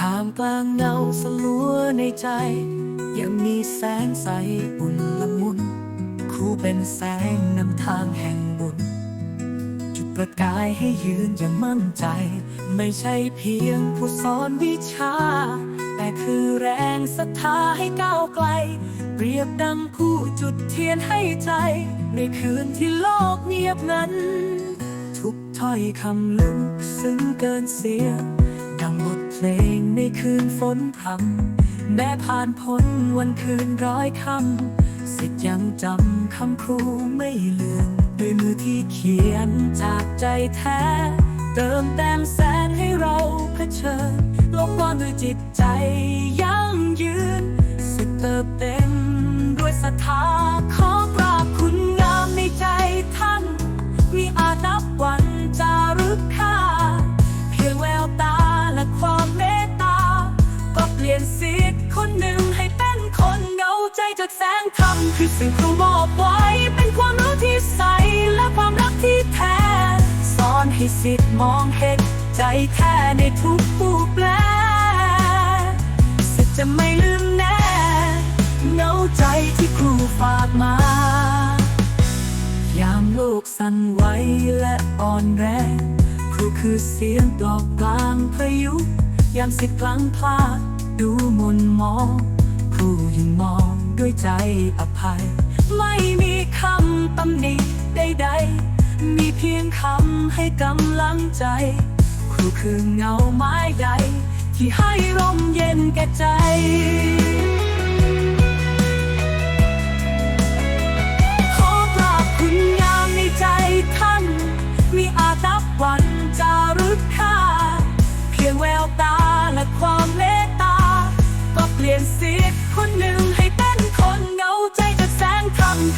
กลางเงาสลัวในใจ ยังมีแสงใสอุ่นละมุนครูเป็นแสงนำทางแห่งบุญ จุดประกายให้ยืนอย่างมั่นใจ ไม่ใช่เพียงผู้สอนวิชา แต่คือแรงศรัทธาให้ก้าวไกล เปรียบดังผู้จุดเทียนให้ใจ ในคืนที่โลกเงียบงันทุกถ้อยคำลึกซึ้งเกินเสียงดังบท เพลงในคืนฝนพรำแม้ผ่านพ้นวันคืนร้อยคำสิทธิ์ยังจำคำครูไม่ลืมด้วยมือที่เขียนจากใจแท้ เติมแต้มแสนให้เราเผชิญลกกว้ามด้วยจิตใจยั่งยืนสุดเติบเต็ หนึ่งให้เป็นคนเงาใจจากแสงธรรมคือสิ่งครูมอบไว้ เป็นความรู้ที่ใส และความรักที่แท้ สอนให้สิทธิ์มองเห็นใจแท้ในทุกผู้แปลสิทธิ์จะไม่ลืมแน่เงาใจที่ครูฝากมายามโลกสั่นไหวและอ่อนแรงครูคือเสียงดอกกลางพายุยามสิทธิ์กลางพลาด ดูมนมองครูยังมองด้วยใจอภัย ไม่มีคำตำหนิใดๆ มีเพียงคำให้กำลังใจ ครูคือเงาไม้ใด ที่ให้ร่มเย็นแก่ใจ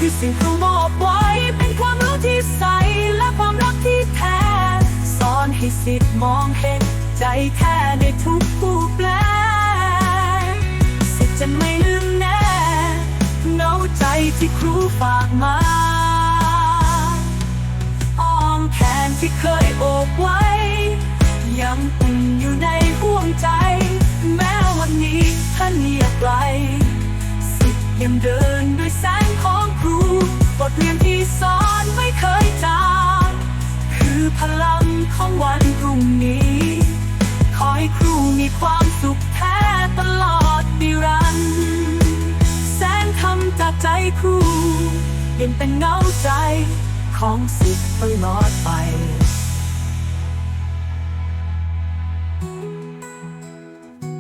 คือสิ่งครูมอบไว้ เป็นความรู้ที่ใส และความรักที่แท้ สอนให้สิทธิ์มองเห็น ใจแท้ในทุกผู้แปล สิทธิ์จะไม่ลืมแน่เงาใจที่ครูฝากมาอ้อมแขนที่เคยโอบไว้ ยังอุ่นอยู่ในห่วงใจ พลังของวันพรุ่งนี้ ขอให้ครูมีความสุขแท้ตลอดนิรันดร์แสงคำจากใจครูเป็นเงาใจของสิทธิ์ตลอดไป